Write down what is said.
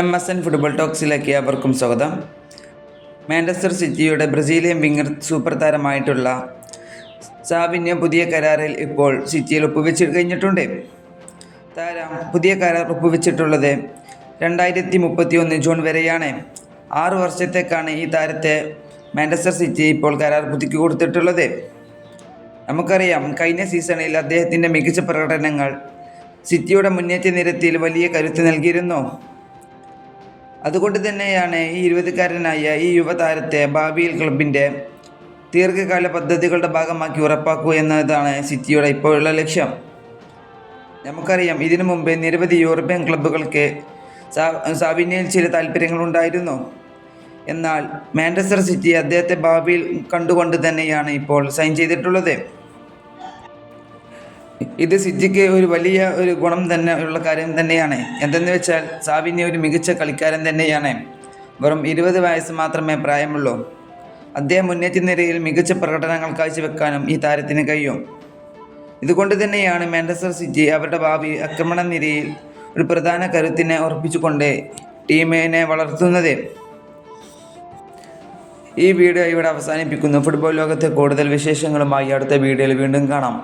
M S N football ടോക്സിലേക്ക് അവർക്കും സ്വാഗതം. മാഞ്ചസ്റ്റർ സിറ്റിയുടെ ബ്രസീലിയൻ വിംഗർ സൂപ്പർ താരമായിട്ടുള്ള സാബിന് പുതിയ കരാറിൽ ഇപ്പോൾ സിറ്റിയിൽ ഒപ്പുവെച്ച് കഴിഞ്ഞിട്ടുണ്ട്. താരം പുതിയ കരാർ ഒപ്പുവെച്ചിട്ടുള്ളത് രണ്ടായിരത്തി മുപ്പത്തി ഒന്ന് ജൂൺ വരെയാണ്. ആറു വർഷത്തേക്കാണ് ഈ താരത്തെ മാഞ്ചസ്റ്റർ സിറ്റി ഇപ്പോൾ കരാർ പുതുക്കി കൊടുത്തിട്ടുള്ളത്. നമുക്കറിയാം കഴിഞ്ഞ സീസണിൽ അദ്ദേഹത്തിന്റെ മികച്ച പ്രകടനങ്ങൾ സിറ്റിയുടെ മുന്നേറ്റ നിരത്തിൽ വലിയ കരുത്ത് നൽകിയിരുന്നു. അതുകൊണ്ട് തന്നെയാണ് ഈ ഇരുപതുകാരനായ ഈ യുവതാരത്തെ ഭാവിയിൽ ക്ലബിന്റെ ദീർഘകാല പദ്ധതികളുടെ ഭാഗമാക്കി ഉറപ്പാക്കുക എന്നതാണ് സിറ്റിയുടെ ഇപ്പോഴുള്ള ലക്ഷ്യം. നമുക്കറിയാം ഇതിനു മുമ്പേ നിരവധി യൂറോപ്യൻ ക്ലബ്ബുകൾക്ക് സാവിന്യയിൽ ചില താല്പര്യങ്ങളുണ്ടായിരുന്നു. എന്നാൽ മാഞ്ചസ്റ്റർ സിറ്റി അദ്ദേഹത്തെ ഭാവിയിൽ കണ്ടുകൊണ്ട് തന്നെയാണ് ഇപ്പോൾ സൈൻ ചെയ്തിട്ടുള്ളത്. ഇത് സിജിക്ക് ഒരു വലിയ ഒരു ഗുണം തന്നെ ഉള്ള കാര്യം തന്നെയാണ്. എന്തെന്ന് വെച്ചാൽ സാവിന്യ ഒരു മികച്ച കളിക്കാരൻ തന്നെയാണ്. വെറും ഇരുപത് വയസ്സ് മാത്രമേ പ്രായമുള്ളൂ. അദ്ദേഹം മുന്നേറ്റ നിരയിൽ മികച്ച പ്രകടനങ്ങൾ കാഴ്ചവെക്കാനും ഈ താരത്തിന് കഴിയും. ഇതുകൊണ്ട് തന്നെയാണ് മാഞ്ചസ്റ്റർ സിറ്റി അവരുടെ ഭാവി ആക്രമണ നിരയിൽ ഒരു പ്രധാന കരുത്തിനെ ഉറപ്പിച്ചുകൊണ്ട് ടീമിനെ വളർത്തുന്നത്. ഈ വീഡിയോ ഇവിടെ അവസാനിപ്പിക്കുന്നു. ഫുട്ബോൾ ലോകത്തെ കൂടുതൽ വിശേഷങ്ങളുമായി അടുത്ത വീഡിയോയിൽ വീണ്ടും കാണാം.